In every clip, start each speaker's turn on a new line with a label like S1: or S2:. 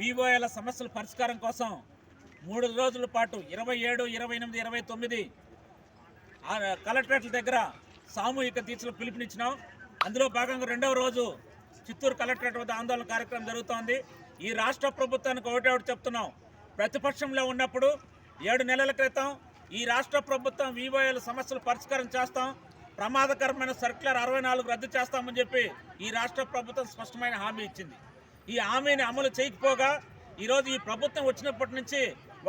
S1: వివోఏల సమస్యల పరిష్కారం కోసం మూడు రోజుల పాటు ఇరవై ఏడు ఇరవై ఎనిమిది ఇరవై తొమ్మిది ఆ కలెక్టరేట్ల దగ్గర సామూహిక దీక్షలు పిలుపునిచ్చినాం. అందులో భాగంగా రెండవ రోజు చిత్తూరు కలెక్టరేట్ వద్ద ఆందోళన కార్యక్రమం జరుగుతోంది. ఈ రాష్ట్ర ప్రభుత్వానికి ఒకటే ఒకటి చెప్తున్నాం. ప్రతిపక్షంలో ఉన్నప్పుడు ఏడు నెలల క్రితం ఈ రాష్ట్ర ప్రభుత్వం వివోఏల సమస్యలు పరిష్కారం చేస్తాం. ప్రమాదకరమైన సర్క్యులర్ అరవై నాలుగు రద్దు చేస్తామని చెప్పి ఈ రాష్ట్ర ప్రభుత్వం స్పష్టమైన హామీ ఇచ్చింది. ఈ హామీని అమలు చేయకపోగా ఈరోజు ఈ ప్రభుత్వం వచ్చినప్పటి నుంచి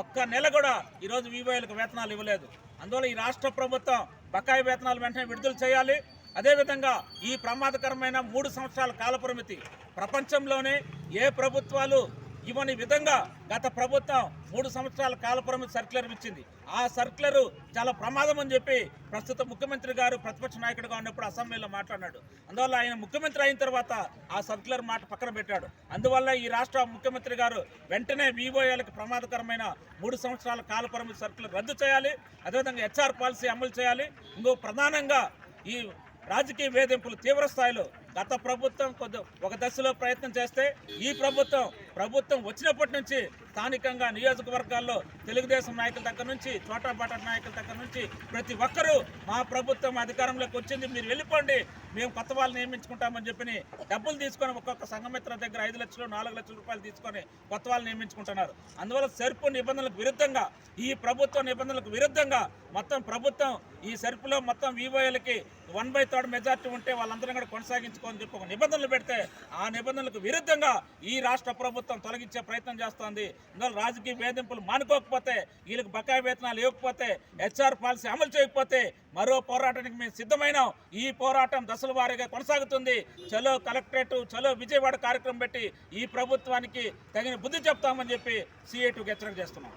S1: ఒక్క నెల కూడా ఈరోజు వివోఏలకు వేతనాలు ఇవ్వలేదు. అందువల్ల ఈ రాష్ట్ర ప్రభుత్వం బకాయి వేతనాలు వెంటనే విడుదల చేయాలి. అదేవిధంగా ఈ ప్రమాదకరమైన మూడు సంవత్సరాల కాలపరిమితి ప్రపంచంలోనే ఏ ప్రభుత్వాలు ఇవ్వని విధంగా గత ప్రభుత్వం మూడు సంవత్సరాల కాలపరమితి సర్క్యులర్ ఇచ్చింది. ఆ సర్క్యులర్ చాలా ప్రమాదం అని చెప్పి ప్రస్తుత ముఖ్యమంత్రి గారు ప్రతిపక్ష నాయకుడిగా ఉన్నప్పుడు అసెంబ్లీలో మాట్లాడినాడు. అందువల్ల ఆయన ముఖ్యమంత్రి అయిన తర్వాత ఆ సర్క్యులర్ మాట పక్కన పెట్టాడు. అందువల్ల ఈ రాష్ట్ర ముఖ్యమంత్రి గారు వెంటనే వివోఏలకు ప్రమాదకరమైన మూడు సంవత్సరాల కాలపరిమితి సర్క్యులర్ రద్దు చేయాలి. అదేవిధంగా హెచ్ఆర్ పాలసీ అమలు చేయాలి. ఇంకో ప్రధానంగా ఈ రాజకీయ వేధింపులు తీవ్ర స్థాయిలో గత ప్రభుత్వం కొద్ది ఒక దశలో ప్రయత్నం చేస్తే ఈ ప్రభుత్వం ప్రభుత్వం వచ్చినప్పటి నుంచి స్థానికంగా నియోజకవర్గాల్లో తెలుగుదేశం నాయకుల దగ్గర నుంచి చోటాపాట నాయకుల దగ్గర నుంచి ప్రతి ఒక్కరూ మా ప్రభుత్వం అధికారంలోకి వచ్చింది. మీరు వెళ్ళిపోండి. మేము కొత్త వాళ్ళని నియమించుకుంటామని చెప్పి డబ్బులు తీసుకొని ఒక్కొక్క సంఘమిత్ర దగ్గర ఐదు లక్షలు నాలుగు లక్షల రూపాయలు తీసుకొని కొత్త వాళ్ళు నియమించుకుంటున్నారు. అందువల్ల సెర్పు నిబంధనలకు విరుద్ధంగా ఈ ప్రభుత్వ నిబంధనలకు విరుద్ధంగా మొత్తం ప్రభుత్వం ఈ సెర్పులో మొత్తం వివోఏలకి వన్ బై థర్డ్ మెజార్టీ ఉంటే వాళ్ళందరం కూడా కొనసాగించుకోని చెప్పి ఒక నిబంధనలు పెడితే ఆ నిబంధనలకు విరుద్ధంగా ఈ రాష్ట్ర ప్రభుత్వం తొలగించే ప్రయత్నం చేస్తోంది. ఇందులో రాజకీయ వేధింపులు మానుకోకపోతే వీళ్ళకి బకాయి వేతనాలు ఇవ్వకపోతే హెచ్ఆర్ పాలసీ అమలు చేయకపోతే మరో పోరాటానికి మేము సిద్ధమైనాం. ఈ పోరాటం దశల వారీగా కొనసాగుతుంది. చలో కలెక్టరేట్ చలో విజయవాడ కార్యక్రమం పెట్టి ఈ ప్రభుత్వానికి తగిన బుద్ధి చెప్తామని చెప్పి సిఐటికి హెచ్చరిక చేస్తున్నాం.